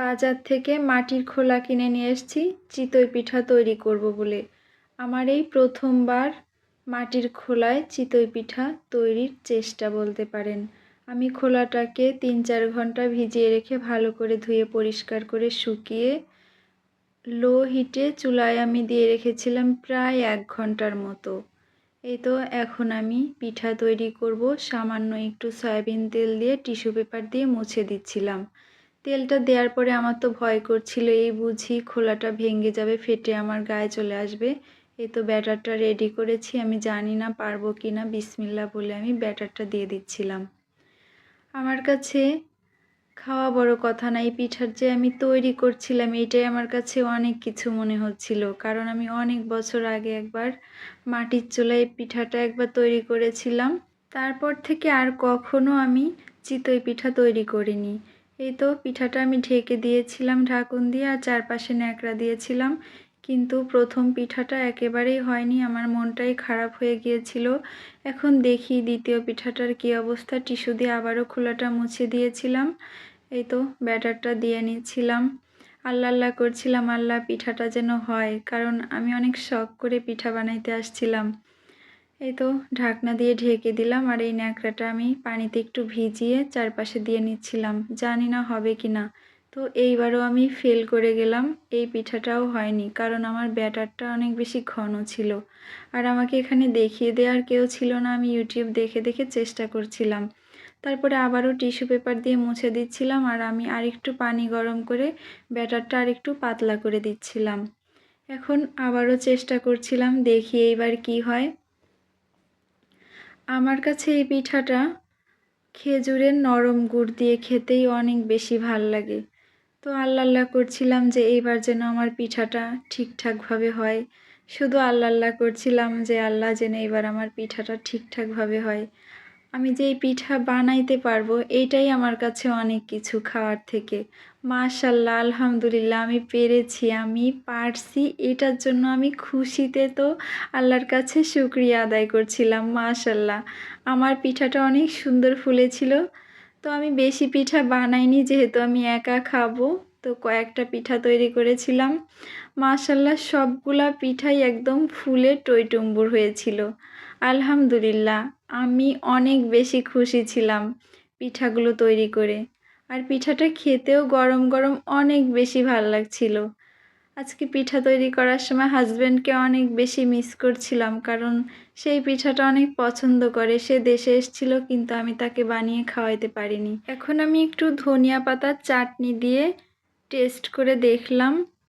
বাজার থেকে মাটির খোলা কিনে নিয়ে এসেছি, চিতই পিঠা তৈরি করব বলে। আমার এই প্রথমবার মাটির খোলায় চিতই পিঠা তৈরির চেষ্টা বলতে পারেন। আমি খোলাটাকে তিন চার ঘণ্টা ভিজিয়ে রেখে ভালো করে ধুয়ে পরিষ্কার করে শুকিয়ে লো হিটে চুলায় আমি দিয়ে রেখেছিলাম প্রায় এক ঘণ্টার মতো। এই তো এখন আমি পিঠা তৈরি করব। সামান্য একটু সয়াবিন তেল দিয়ে টিস্যু পেপার দিয়ে মুছে দিচ্ছিলাম। তেলটা দেওয়ার পরে আমার তো ভয় করছিল, এই বুঝি খোলাটা ভেঙে যাবে, ফেটে আমার গায়ে চলে আসবে। এই তো ব্যাটারটা রেডি করেছি, আমি জানি না পারব কি না বিসমিল্লা বলে আমি ব্যাটারটা দিয়ে দিচ্ছিলাম। আমার কাছে খাওয়া বড় কথা না, এই পিঠার যে আমি তৈরি করছিলাম, এইটাই আমার কাছে অনেক কিছু মনে হচ্ছিল। কারণ আমি অনেক বছর আগে একবার মাটির চুলায় পিঠাটা একবার তৈরি করেছিলাম। তারপর থেকে আর কখনো আমি চিতই পিঠা তৈরি করিনি। এই তো পিঠাটা আমি ঢেকে দিয়েছিলাম ঢাকুন দিয়ে আর চারপাশে ন্যাকড়া দিয়েছিলাম। কিন্তু প্রথম পিঠাটা একেবারেই হয়নি, আমার মনটাই খারাপ হয়ে গিয়েছিল। এখন দেখি দ্বিতীয় পিঠাটার কী অবস্থা। টিস্যু দিয়ে আবারও খোলাটা মুছে দিয়েছিলাম। এই তো ব্যাটারটা দিয়ে নিচ্ছিলাম। আল্লাহ আল্লাহ করছিলাম আল্লাহ পিঠাটা যেন হয়। কারণ আমি অনেক শখ করে পিঠা বানাইতে আসছিলাম। এই তো ঢাকনা দিয়ে ঢেকে দিলাম আর এই ন্যাকড়াটা আমি পানিতে একটু ভিজিয়ে চারপাশে দিয়ে নিচ্ছিলাম। জানি না হবে কি না। তো এইবারও আমি ফেল করে গেলাম, এই পিঠাটাও হয়নি কারণ আমার ব্যাটারটা অনেক বেশি ঘন ছিল। আর আমাকে এখানে দেখিয়ে দেওয়ার কেউ ছিল না, আমি ইউটিউব দেখে দেখে চেষ্টা করছিলাম। তারপরে আবারও টিস্যু পেপার দিয়ে মুছে দিচ্ছিলাম আর আমি আরেকটু পানি গরম করে ব্যাটারটা আরেকটু পাতলা করে দিচ্ছিলাম। এখন আবারও চেষ্টা করছিলাম, দেখি এইবার কি হয়। আমার কাছে এই পিঠাটা খেজুরের নরম গুড় দিয়ে খেতেই অনেক বেশি ভালো লাগে। তো আল্লাহ আল্লাহ করছিলাম যে এইবার যেন আমার পিঠাটা ঠিকঠাকভাবে হয়। শুধু আল্লাহ আল্লাহ করছিলাম যে আল্লাহ যেন এইবার আমার পিঠাটা ঠিকঠাকভাবে হয়। আমি যে এই পিঠা বানাইতে পারব, এইটাই আমার কাছে অনেক কিছু খাওয়ার থেকে। মাশাল্লাহ, আলহামদুলিল্লাহ, আমি পেরেছি, আমি পারছি। এটার জন্য আমি খুশিতে তো আল্লাহর কাছে শুক্রিয়া আদায় করছিলাম, মাশাল্লাহ। আমার পিঠাটা অনেক সুন্দর ফুলেছিল, তো আমি বেশি পিঠা বানাইনি, যেহেতু আমি একা খাব, তো কয়েকটা পিঠা তৈরি করেছিলাম। মাশাল্লাহ, সবগুলা পিঠাই একদম ফুলে টইটুম্বুর হয়েছিল। আলহামদুলিল্লাহ, আমি অনেক বেশি খুশি ছিলাম পিঠাগুলো তৈরি করে। আর পিঠাটা খেতেও গরম গরম অনেক বেশি ভালো লাগছিল। আজকে পিঠা তৈরি করার সময় হাজব্যান্ডকে অনেক বেশি মিস করছিলাম, কারণ সেই পিঠাটা অনেক পছন্দ করে। সে দেশে এসেছিল, কিন্তু আমি তাকে বানিয়ে খাওয়াইতে পারিনি। এখন আমি একটু ধনিয়া পাতার চাটনি দিয়ে টেস্ট করে দেখলাম।